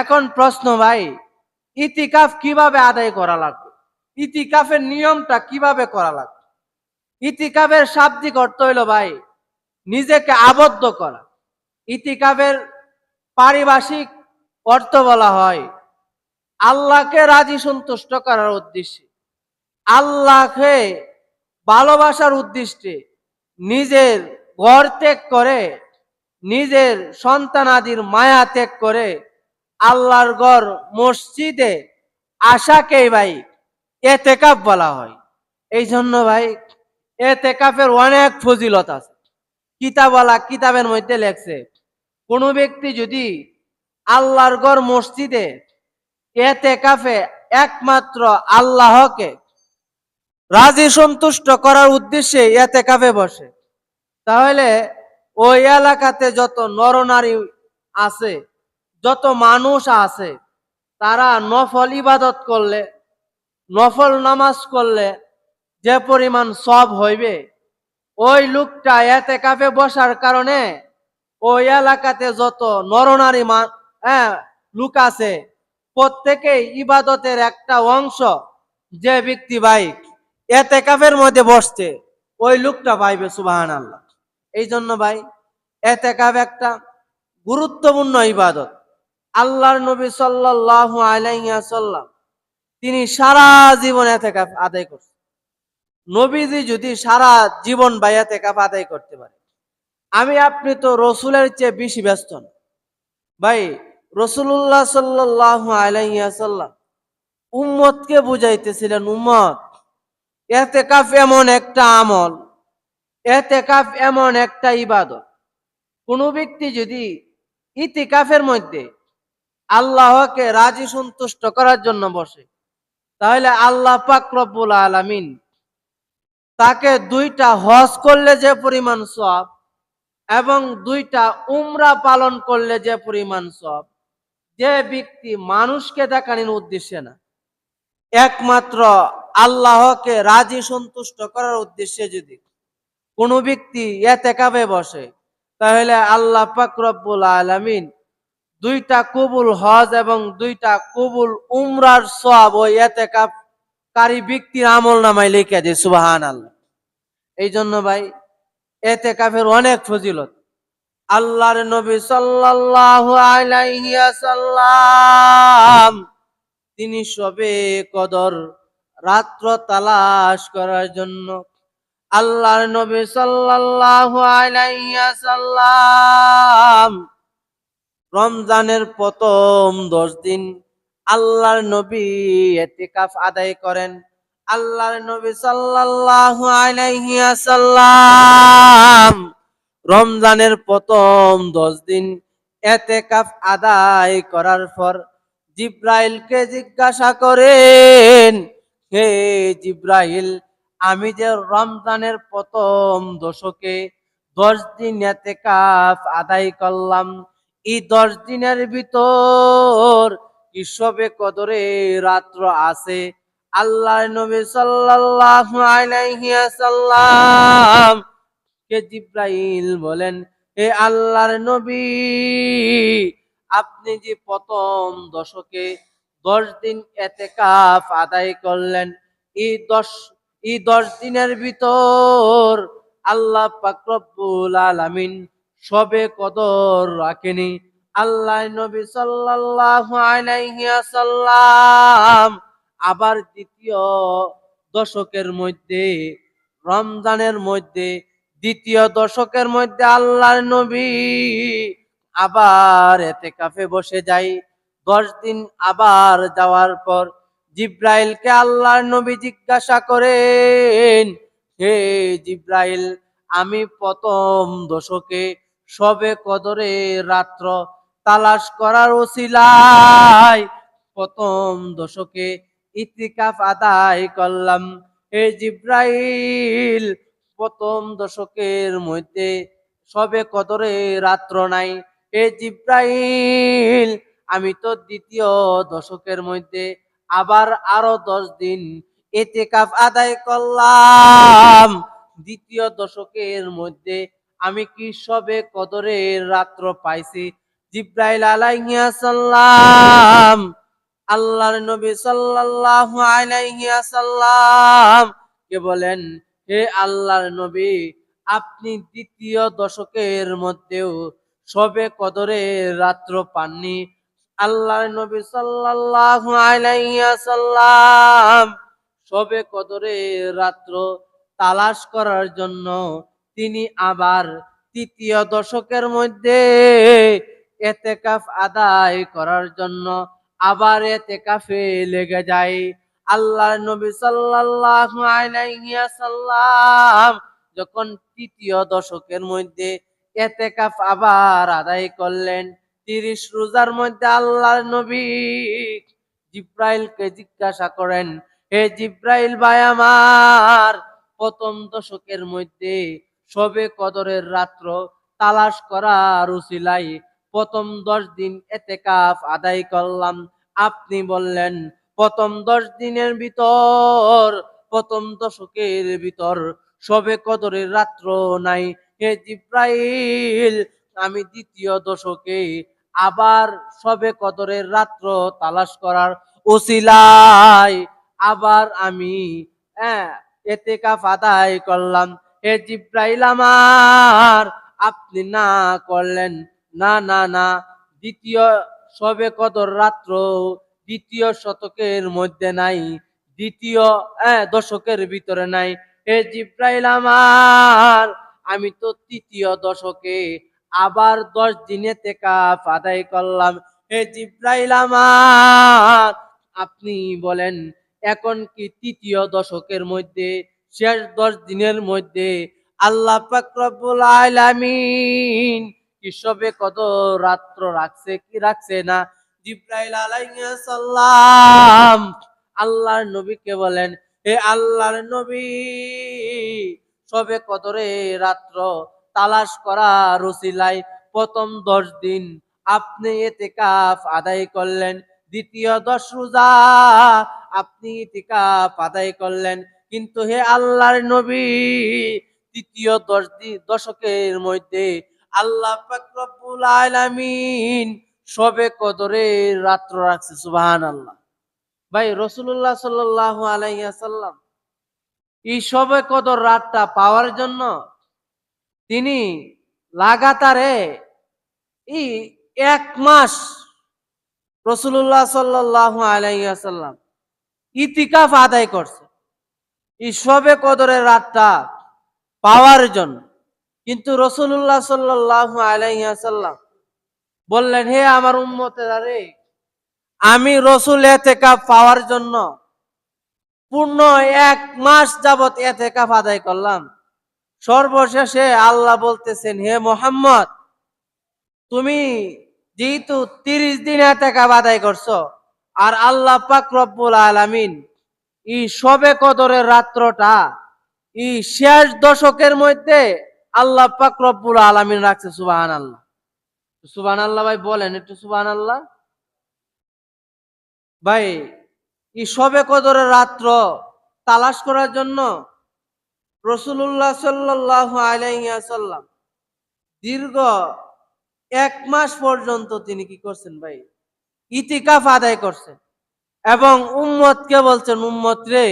এখন প্রশ্ন ভাই, ইতিকাফ কীভাবে আদায় করা লাগবে? ইতিকাফের নিয়মটা কীভাবে করা লাগবে? ইতিকাফের শাব্দিক অর্থ হইল ভাই, নিজেকে আবদ্ধ করা। ইতিকাফের পারিভাষিক অর্থ বলা হয়, আল্লাহকে রাজি সন্তুষ্ট করার উদ্দেশ্যে। আল্লাহকে ভালোবাসার উদ্দেশ্যে নিজের ঘর ত্যাগ করে, নিজের সন্তানাদির মায়া ত্যাগ করে আল্লাহর ঘর, মসজিদে আশাকেই ভাই এতেকাপ বলা হয়। এই জন্য ভাই এতেকাপের অনেক ফজিলত আছে। কিতাবওয়ালা কিতাবের মধ্যে লেখছে, কোনো ব্যক্তি যদি আল্লাহর ঘর, মসজিদে এতেকাফে একমাত্র আল্লাহকে রাজি সন্তুষ্ট করার উদ্দেশ্যে এতেকাফে বসে, তাহলে ওই এলাকাতে যত নরনারী আছে যত মানুষ আছে, তারা নফল ইবাদত করলে, নফল নামাজ করলে যে পরিমাণ সব হইবে, ওই লোকটা এতে কাপে বসার কারণে ওই এলাকাতে যত নরনারী মা হ্যাঁ লোক আছে, প্রত্যেকেই ইবাদতের একটা অংশ যে ব্যক্তি বাইক এতে কাপের মধ্যে বসছে, ওই লোকটা পাইবে সুবাহান আল্লাহ এই জন্য ভাই এতে কাপ একটা গুরুত্বপূর্ণ ইবাদত। আল্লাহর নবী সাল্লাল্লাহু আলাইহি সাল্লাম তিনি সারা জীবন এতে কাপ আদায় করছেন। নবীজি যদি সারা জীবন বা এতে কাপ আদায় করতে পারে, আমি, আপনি তো রসুলের চেয়ে বেশি ব্যস্ত না। ভাই রসুল্লাহ সাল্লাহ আলাইসাল্লাম উম্মতকে বুঝাইতেছিলেন, উম্মত এতে কাফ এমন একটা আমল এতে কাফ এমন একটা ইবাদত। কোনো ব্যক্তি যদি ইতিকাফের মধ্যে আল্লাহকে রাজি সন্তুষ্ট করার জন্য বসে। তাহলে আল্লাহ পাক রব্বুল আলামিন তাকে দুইটা হজ করলে যে পরিমাণ সব এবং দুইটা উমরা পালন করলে যে পরিমাণ সব যে ব্যক্তি মানুষকে দেখানোর উদ্দেশ্যে না। একমাত্র আল্লাহকে রাজি সন্তুষ্ট করার উদ্দেশ্যে যদি কোনো ব্যক্তি এতে কাবে বসে, তাহলে আল্লাহ পাক রব্বুল আলামিন দুইটা কবুল হজ এবং দুইটা কবুল উমরার সব ওই এতে কারি ব্যক্তির আমল নামায় লিখে দেয় সুবাহান আল্লাহ এই জন্য ভাই এতে কাফের অনেক ফজিলত। আল্লাহর নবী সাল্লাম তিনি সবে কদর রাত্র তালাশ করার জন্য আল্লাহর নবী সাল্লাল্লাহু আলাইহি সাল্লাম রমজানের প্রথম দশ দিন আল্লাহর নবী এতেকাফ আদায় করেন। আল্লাহর নবী সাল্লাল্লাহু আলাইহি সাল্লাম রমজানের প্রথম দশ দিন এতেকাফ আদায় করার পর জিব্রাইলকে জিজ্ঞাসা করেন, হে জিব্রাইল, আমি যে রমজানের প্রথম দশকে দশ দিন এতেকাফ আদায় করলাম এই দশ দিনের ভিতর সবে কদরে রাত্র আছে? আল্লাহ নবী সাল্লাল্লাহু আলাইহি সাল্লাম কে জিব্রাইল বলেন হে আল্লাহর নবী, আপনি যে প্রথম দশকে দশ দিন এতেকাফ আদায় করলেন, এই দশ এই দশ দিনের ভিতর আল্লাহ পাকরব্বুল আলামিন সবে কদর রাখেনি। আল্লাহ নবী সাল্লাম আবার দ্বিতীয় দশকের মধ্যে, রমজানের মধ্যে, দ্বিতীয় দশকের মধ্যে আল্লাহর নবী আবার এতে কাফে বসে যাই দশ দিন আবার যাওয়ার পর জিব্রাইলকে আল্লাহর নবী জিজ্ঞাসা করেন, হে জিব্রাইল, আমি প্রথম দশকে সবে কদরে রাত্র তালাশ করার ওসিলায় প্রথম দশকে ইতিকাফ আদায় করলাম। হে জিব্রাইল, প্রথম দশকের মধ্যে সবে কদরে রাত্র নাই। হে জিব্রাইল, আমি তো দ্বিতীয় দশকের মধ্যে আবার আরও দশ দিন এতে কাপ আদায় করলাম। দ্বিতীয় দশকের মধ্যে আমি কি সবে কদরের রাত্র পাইছি? জিব্রাইল আলাইহিয়া সাল্লাম, আল্লাহর নবী সাল্লাল্লাহু আলাইহি সাল্লাম কে বলেন, হে আল্লাহর নবী, আপনি দ্বিতীয় দশকের মধ্যেও সবে কদরের রাত্র পাননি। আল্লাহর নবী সাল্লাল্লাহু আলাইহি সাল্লাম সবে কদরের রাত্র তালাশ করার জন্য তিনি আবার তৃতীয় দশকের মধ্যে এতেকাফ আদায় করার জন্য আবার এতেকাফে লেগে যায়। আল্লাহ নবী সাল্লাম যখন তৃতীয় দশকের মধ্যে এতেকাফ আবার আদায় করলেন, তিরিশ রোজার মধ্যে আল্লাহর নবী জিব্রাইলকে জিজ্ঞাসা করেন, হে জিব্রাইল ভাই আমার, প্রথম দশকের মধ্যে সবে কদরের রাত্র তালাশ করার উসিলাই। প্রথম দশ দিন এতেকাফ আদায় করলাম। আপনি বললেন, প্রথম দশ দিনের ভিতর, প্রথম দশকের ভিতর সবে কদরের রাত্র নাই হে জিব্রাইল। আমি দ্বিতীয় দশকে আবার সবে কদরের রাত্র তালাশ করার ওসিলায় আবার আমি হ্যাঁ এতেকাফ আদায় করলাম। হে জিব্রাইল আমার, আপনি না করলেন। না না না, দ্বিতীয় সবে কদর রাত্র, দ্বিতীয় শতকের মধ্যে নাই, দ্বিতীয় দশকের ভিতরে নাই। হে জিব্রাইল আমার, আমি তো তৃতীয় দশকে আবার দশ দিনে তেকাফ আদায় করলাম। হে জিব্রাইল আমার, আপনি বলেন, এখন কি তৃতীয় দশকের মধ্যে শেষ দশ দিনের মধ্যে আল্লাহ পাক রব্বুল আলামিন কি সবে কত রাত্র রাখছে কি রাখছে না? জিব্রাইল আলাইহিস সালাম আল্লাহর নবীকে বলেন, হে আল্লাহর নবী সবে কদরে রাত্র তালাশ করা রসিলাই প্রথম দশ দিন আপনি এতেকাফ আদায় করলেন, দ্বিতীয় দশ রোজা আপনি ইতিকাফ আদায় করলেন কিন্তু হে আল্লাহর নবী, তৃতীয় দশ দশকের মধ্যে আল্লাহ পাক রব্বুল আলামিন সবে কদরের রাত্র রাখছে সুবহান আল্লাহ ভাই রসুল্লাহ সাল্লাল্লাহু আলাইহি সাল্লাম এই সবে কদর রাতটা পাওয়ার জন্য তিনি লাগাতারে এই এক মাস রসুল্লাহ সাল্লাহ আলাইসাল্লাম ইতিকাফ আদায় করছে। এই সবে কদরের রাতটা পাওয়ার জন্য। কিন্তু রসুল্লাহ সাল্লাহ আলাইসাল্লাম বললেন, হে আমার উম্মতেরা রে, আমি রসুল এতেকাফ পাওয়ার জন্য পূর্ণ এক মাস যাবত এতেকাফ আদায় করলাম। সর্বশেষে আল্লাহ বলতেছেন, হে মোহাম্মদ, তুমি যেহেতু তিরিশ দিন এতেকাফ আদায় করছ, আর আল্লাহ পাক রব্বুল আলামিন এই সবে কদরের রাত্রটা এই শেষ দশকের মধ্যে আল্লাহ পাক রব্বুল আলামিন রাখছে সুবাহান আল্লাহ সুবাহান আল্লাহ ভাই বলেন একটু সুবাহান আল্লাহ ভাই এই সবে কদরের রাত্র তালাশ করার জন্য রসুল্লাহ সাল্লাহ আলাইসাল্লাম দীর্ঘ এক মাস পর্যন্ত তিনি কি করছেন ভাই? ইতিকাফ আদায় করছেন। এবং উম্মতকে বলছেন, উম্মত রে,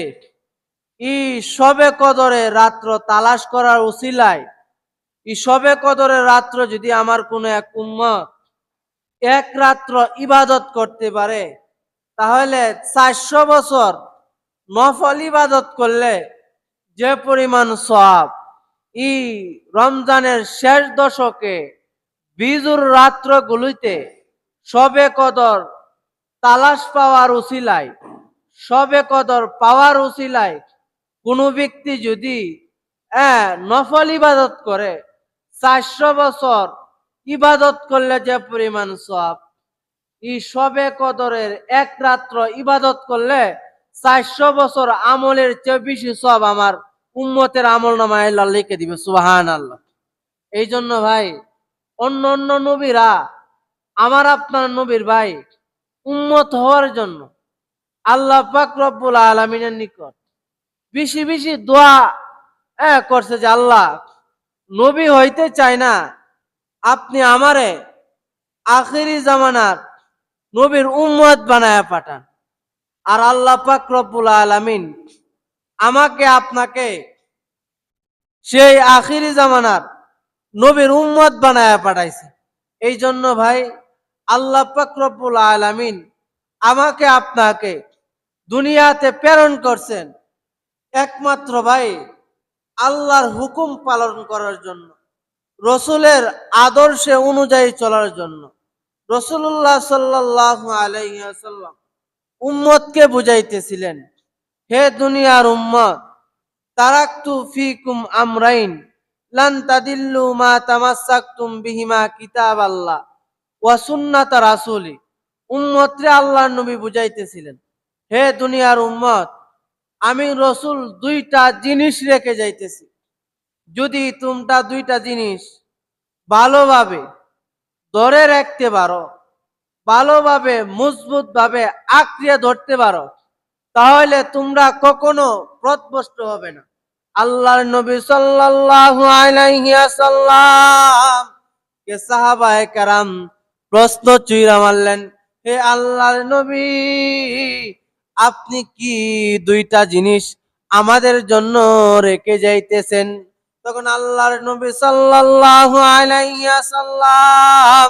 ই সবে কদরে রাত্র তালাশ করার উসিলায়, ই সবে কদরে রাত্র যদি আমার কোনো এক উম্মত এক রাত্র ইবাদত করতে পারে, তাহলে চারশো বছর নফল ইবাদত করলে যে পরিমাণ সব ই রমজানের শেষ দশকে বিজুর রাত্রগুলিতে সবে কদর তালাশ পাওয়ার উসিলায়, সবে কদর পাওয়ার উসিলায়, কোনো ব্যক্তি যদি নফল ইবাদত করে, চারশো বছর ইবাদত করলে যে পরিমাণ সব, এই সবে কদরের এক রাত্র ইবাদত করলে চারশো বছর আমলের চেয়ে বেশি সব আমার উম্মতের আমল নামায় লিখে দিবে সুবাহান আল্লাহ এই জন্য ভাই অন্য অন্য নবীরা, আমার আপনার নবীর ভাই উম্মত হওয়ার জন্য। আল্লাহ পাক রব্বুল আলমিনের নিকট বেশি বেশি দোয়া করছে যে, আল্লাহ, নবী হইতে চাই না। আপনি আমারে আখিরি জামানার নবীর উম্মত বানায় পাঠান। আর আল্লাহ পাক রব্বুল আলামিন আমাকে, আপনাকে সেই আখিরি জামানার নবীর উম্মত বানায় পাঠাইছে। এই জন্য ভাই আল্লাহ পাক রব্বুল আলামিন আমাকে, আপনাকে দুনিয়াতে প্রেরণ করছেন। একমাত্র ভাই আল্লাহর হুকুম পালন করার জন্য, রসুলের আদর্শে অনুযায়ী চলার জন্য। রসুল্লাহ সাল্লাহ আলাইসাল্লাম উম্মতকে বুঝাইতেছিলেন, হে দুনিয়ার উম্মত, তারাক্তু ফিকুম আমরাইন, লান তাদিল্লু মা তামাসাকতুম বিহিমা কিতাব আল্লাহ ওয়া সুন্নাত রাসূলি। উম্মতরে আল্লাহর নবী বুঝাইতেছিলেন, হে দুনিয়ার উম্মত, আমি রসুল দুইটা জিনিস রেখে যাইতেছি। যদি তোমরা দুইটা জিনিস ভালোভাবে ধরে রাখতে পারো, ভালোভাবে মজবুত ভাবে আঁকড়িয়ে ধরতে পারো, তাহলে তোমরা কখনো প্রতবষ্ট হবে না। আল্লাহর নবী সাল্লাল্লাহু আলাইহি ওয়াসাল্লাম কে সাহাবায়ে কারাম প্রশ্ন চুইরা মারলেন, হে আল্লাহর নবী, আপনি কি দুইটা জিনিস আমাদের জন্য রেখে যাইতেছেন? তখন আল্লাহর নবী সাল্লাল্লাহু আলাইহি ওয়াসাল্লাম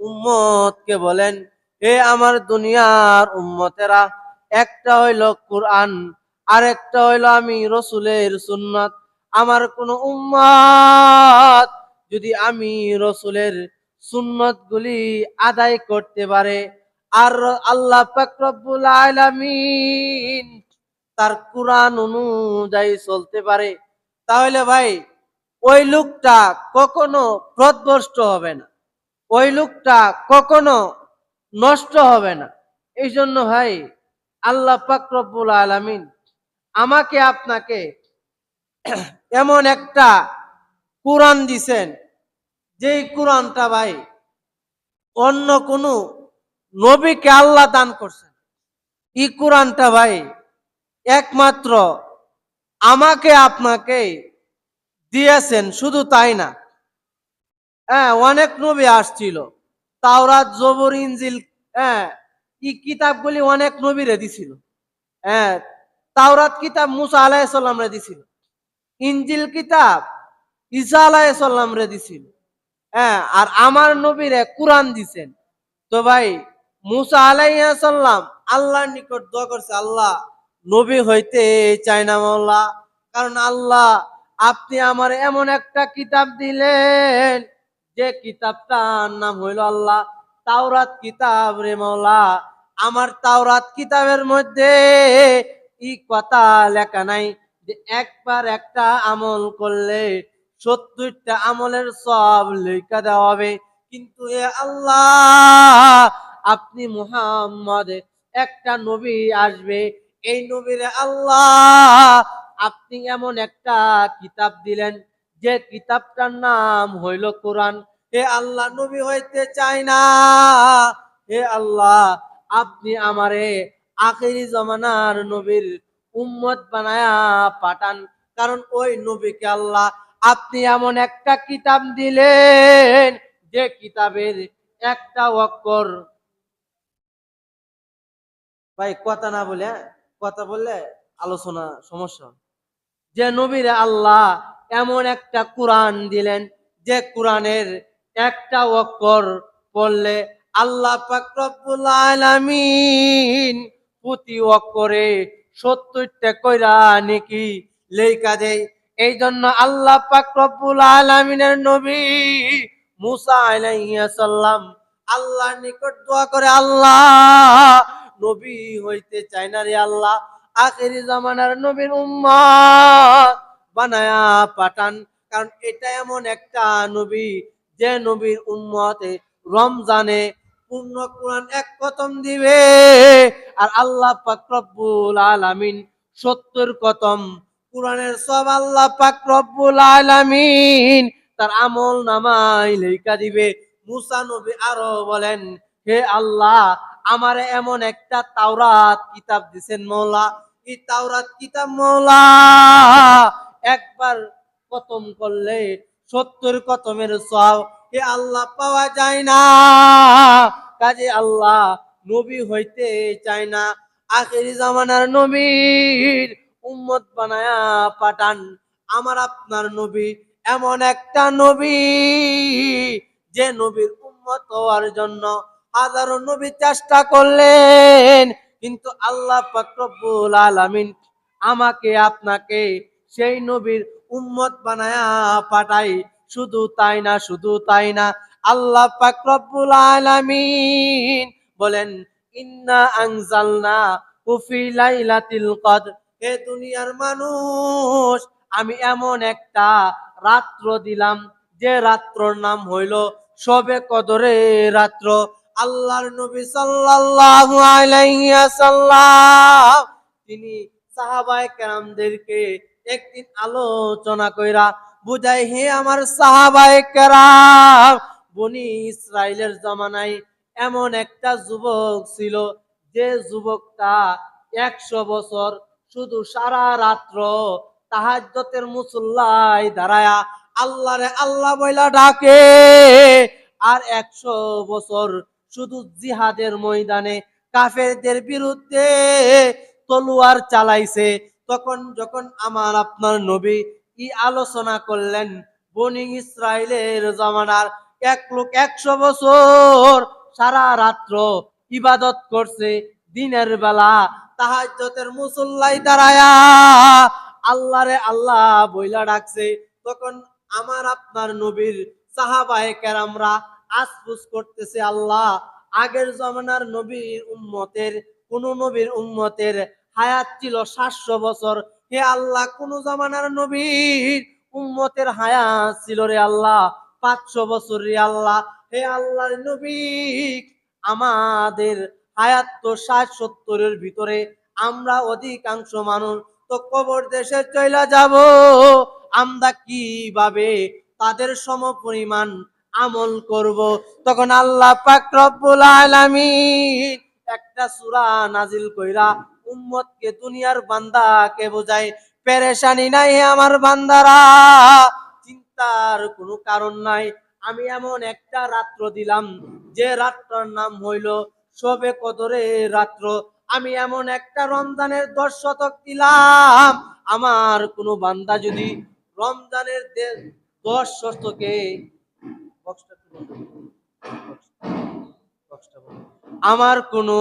উম্মতকে বলেন, হে আমার দুনিয়ার উম্মতেরা, একটা হইল কোরআন আর একটা হইল আমি রসুলের সুন্নাত। আমার কোন উম্মত যদি আমি রসুলের সুন্নত গুলি আদায় করতে পারে। আর আল্লাহ পাক রব্বুল আলামিন তার কোরআন অনুযায়ী চলতে পারে। তাহলে ভাই, ওই লোকটা কখনো প্রদভষ্ট হবে না। ওই লোকটা কখনো নষ্ট হবে না। এই জন্য ভাই, আল্লাহ পাক রব্বুল আলামিন আমাকে আপনাকে এমন একটা কোরআন দিছেন যেই কোরআনটা ভাই, অন্য কোনো নবীকে আল্লাহ দান করছেন। এই কোরআনটা ভাই, একমাত্র আমাকে আপনাকে দিয়েছেন, শুধু তাই না। হ্যাঁ অনেক নবী আসছিল। তাওরাত, জবর ইঞ্জিল হ্যাঁ এই কিতাবগুলি অনেক নবীরে দিছিল। হ্যাঁ তাওরাত কিতাব মুসা আলাইসাল্লাম রে দিছিল। ইনজিল কিতাব ইসা আলাইসাল্লাম রে দিছিল। হ্যাঁ আর আমার নবীরে কোরআন দিছেন। তো ভাই, মুসা আলাইসাল্লাম আল্লাহর নিকট দোয়া করছে, আল্লাহ, নবী হইতে চায় না মাওলা, কারণ আল্লাহ, আপনি আমার এমন একটা কিতাব দিলেন, যে কিতাবটার নাম হইল আল্লাহ, তাওরাত কিতাব রে মাওলা। আমার তাওরাত কিতাবের মধ্যে ই কথা লেখা নাই, যে একবার একটা আমল করলে সত্তরটা আমলের সব লেখা দেওয়া হবে। কিন্তু এ আল্লাহ, আপনি মুহাম্মদ, একটা নবী আসবে। এই নবীরে আল্লাহ, আপনি এমন একটা কিতাব দিলেন, যে কিতাবটার নাম হইল কোরআন। হে আল্লাহ, নবী হইতে চাই না। হে আল্লাহ, আপনি আমারে আখেরি জমানার নবীর উম্মত বানায়া পাঠান। কারণ ওই নবীকে আল্লাহ আপনি এমন একটা কিতাব দিলেন, যে কিতাবের একটা অক্ষর ভাই, কথা না বলে? কথা বললে আলোচনা সমস্যা যে নবীরে আল্লাহ এমন একটা কোরআন দিলেন, যে কোরআনের একটা অক্ষর পড়লে আল্লাহ আলামিন প্রতি অক্ষরে সত্তরটা কইরা নাকি লেখা দেয় এই জন্য আল্লাহ পাক আলামিনের নবী মুসা আলাইহিস সালাম আল্লাহর নিকট দোয়া করে, আল্লাহ, নবী হইতে চাই না রে আল্লাহ, আখেরি জামানার নবীর উম্মত বানায়া পাঠান। কারণ এটা এমন একটা নবী যে নবীর উম্মতে রমজানে পূর্ণ কোরআন এক কতম দিবে। আর আল্লাহ পাক রব্বুল আলামিন সত্তর কতম কোরআনের সব আল্লাহ পাক রব্বুল আলামিন তার আমল নামাই লেখা দিবে। মুসা নবী আরও বলেন, হে আল্লাহ, আমারে এমন একটা তাওরাত কিতাব দিছেন মৌলা এই তাওরাত কিতাব মৌলা একবার কতম করলে সত্তর কতমের সব হে আল্লাহ পাওয়া যায় না। কাজে আল্লাহ নবী হইতে চায় না। আখেরি জামানার নবীর উম্মত বানায়া পাঠান। আমার আপনার নবী এমন একটা নবী। যে নবীর উম্মত হওয়ার জন্য হাজারো নবী চেষ্টা করলেন, কিন্তু আল্লাহ পাকরবুল আলামিন আমাকে, আপনাকে সেই নবীর উম্মত বানায়া পাঠাই। শুধু তাই না, শুধু তাই না, আল্লাহ পাক রব্বুল আলামিন বলেন, ইন্না আনজালনা ফি লাইলাতিল কদর। হে দুনিয়ার মানুষ, আমি এমন একটা রাত্র দিলাম, যে রাত্রর নাম হইল সবে কদরে রাত্র। আল্লাহর নবী সাল্লাল্লাহু আলাইহি ওয়াসাল্লাম, তিনি সাহাবায়ে কেরামদেরকে একদিন আলোচনা কইরা বুঝাই হে আমার সাহাবায়ে কেরাম, বনি ইসরায়েলের জমানায় এমন একটা যুবক ছিল, যে যুবকটা একশো বছর শুধু সারা রাত্র তাহাজ্জতের মুসল্লায় দাঁড়ায়া আল্লাহরে আল্লাহ বইলা ডাকে। আর একশো বছর শুধু জিহাদের ময়দানে কাফেরদের বিরুদ্ধে তলোয়ার চালাইছে। তখন যখন আমার আপনার নবী কি আলোচনা করলেন, বনি ইসরায়েলের জমানার এক লোক একশো বছর সারা রাত্র ইবাদত করছে, দিনের বেলা তাহাজ্জতের মুসল্লাই দাঁড়ায়া। আল্লাহরে আল্লাহ বইলা ডাকছে। তখন আমার আপনার নবীর সাহাবায়ে কেরামরা আসফুস করতেছে, আল্লাহ, আগের জমানার নবীর উম্মতের, কোন নবীর উম্মতের হায়াত ছিল সাতশো বছর। হে আল্লাহ, কোন জমানার নবীর উম্মতের হায়াত ছিল রে আল্লাহ, পাঁচশো বছর রে আল্লাহ। হে আল্লাহর নবী, আমাদের হায়াত তো ষাট সত্তরের ভিতরে আমরা অধিকাংশ মানুষ তো কবর দেশে চলে যাব। আমরা কীভাবে তাদের সম পরিমাণ আমল করব? তখন আল্লাহ পাক রব্বুল আলামিন একটা সূরা নাজিল কইরা উম্মতকে, দুনিয়ার বান্দাকে বোঝায়, পেরেশানি নাই আমার বান্দারা, চিন্তার কোনো কারণ নাই। আমি এমন একটা রাত্র দিলাম, যে রাত্রর নাম হইল শবে কদরে রাত্র। আমি এমন একটা রমজানের দশ শতক দিলাম। আমার কোনো বান্দা যদি রমজানের দশ শতকে। আমার কোনো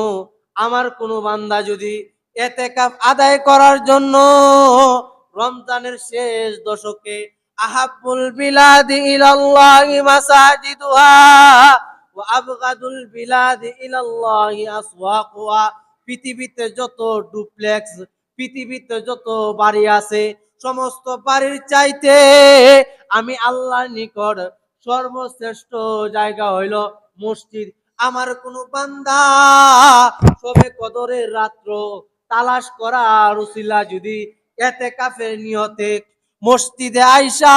আমার কোনো বান্দা যদি এতে কাপ আদায় করার জন্য রমজানের শেষ দশকে আহাবুল বিলাদি ইলাল্লাহি মাসাজিদুহা আবগাদুল বিলাদি ইলাল্লাহি আসওয়াকুহা। পৃথিবীতে যত ডুপ্লেক্স, পৃথিবীতে যত বাড়ি আছে, সমস্ত বাড়ির চাইতে আমি আল্লাহর নিকট সর্বশ্রেষ্ঠ জায়গা হইল মসজিদ। আমার কোন বান্দা সবে কদরের রাত্র তালাশ করা রুসিলা যদি এতে কাফের নিয়তে মসজিদে আইসা,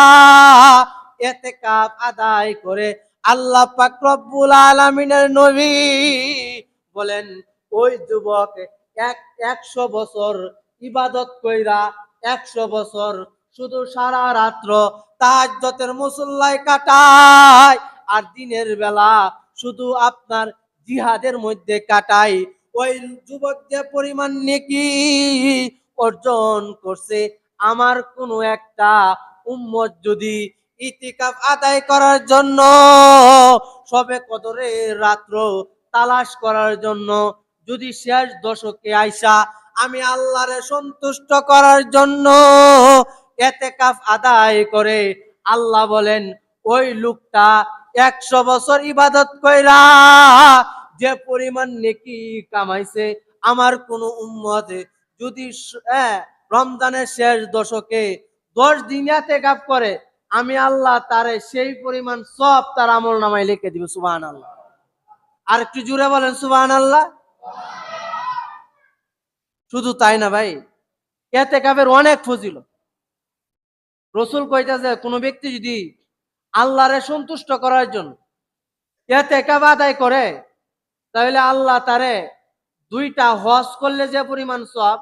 এতে কাপ আদায় করে আল্লাহ পাক রব্বুল আলামিনের নবী বলেন, ওই যুবক এক, একশো বছর ইবাদত কইরা একশো বছর শুধু সারা রাত্র তাহাজ্জতের মুসল্লায় কাটায় আর দিনের বেলা শুধু আপনার জিহাদের মধ্যে কাটাই ওই যুবক যে পরিমাণ নেকি অর্জন করছে, আমার কোনো একটা উম্মত যদি ইতিকাফ আদায় করার জন্য সবে কদরের রাত্র তালাশ করার জন্য। যদি শেষ দশকে আইসা আমি আল্লাহরে সন্তুষ্ট করার জন্য এতে এতেকাফ আদায় করে আল্লাহ বলেন ওই লোকটা একশো বছর ইবাদত কইরা যে পরিমাণ নেকি কামাইছে আমার কোন উম্মতে যদি হ্যাঁ, রমজানের শেষ দশকে দশ দিন এতে কাপ করে আমি আল্লাহ তারে সেই পরিমাণ সব তার আমল নামায় লিখে দিব সুবাহ আল্লাহ আর একটু জুড়ে বলেন সুবাহ আল্লাহ শুধু তাই না ভাই, এতে কাপের অনেক ফজিল রসুল কইতাছে, কোনো ব্যক্তি যদি আল্লাহরে সন্তুষ্ট করার জন্য এতে কাপ আদায় করে, তাহলে আল্লাহ তারে দুইটা হজ করলে যে পরিমাণ সব,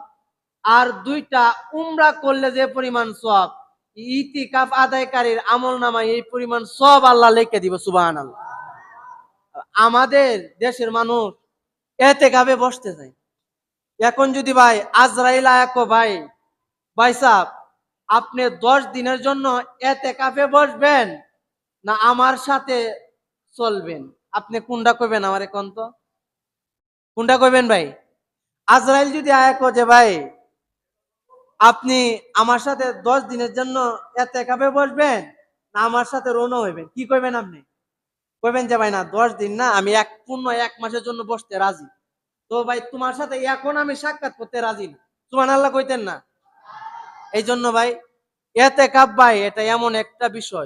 আর দুইটা উমরা করলে যে পরিমাণ সব ইতিকাফ আদায়কারীর আমল নামায় এই পরিমাণ সব আল্লাহ লেখে দিব আল্লাহ আমাদের দেশের মানুষ এতে কাবে বসতে চায়। এখন যদি ভাই আজরাইল আয়াকো ভাই ভাই সাহ আপনি দশ দিনের জন্য এতে কাফে বসবেন না আমার সাথে চলবেন? আপনি কোনটা করবেন আমার এখন তো? কোনটা করবেন ভাই? আজরাইল যদি আয়াকো যে ভাই আপনি আমার সাথে দশ দিনের জন্য এতে কাপে বসবেন? না, আমার সাথে রোনো হইবেন। কি করবেন আপনি? কইবেন যে, ভাই না, দশ দিন না, আমি এক পূর্ণ এক মাসের জন্য বসতে রাজি। তো, ভাই, তোমার সাথে এখন আমি সাক্ষাৎ করতে রাজি না। তোমার আল্লাহ কইতেন না। এই জন্য ভাই, এতে কাপ ভাই, এটা এমন একটা বিষয়।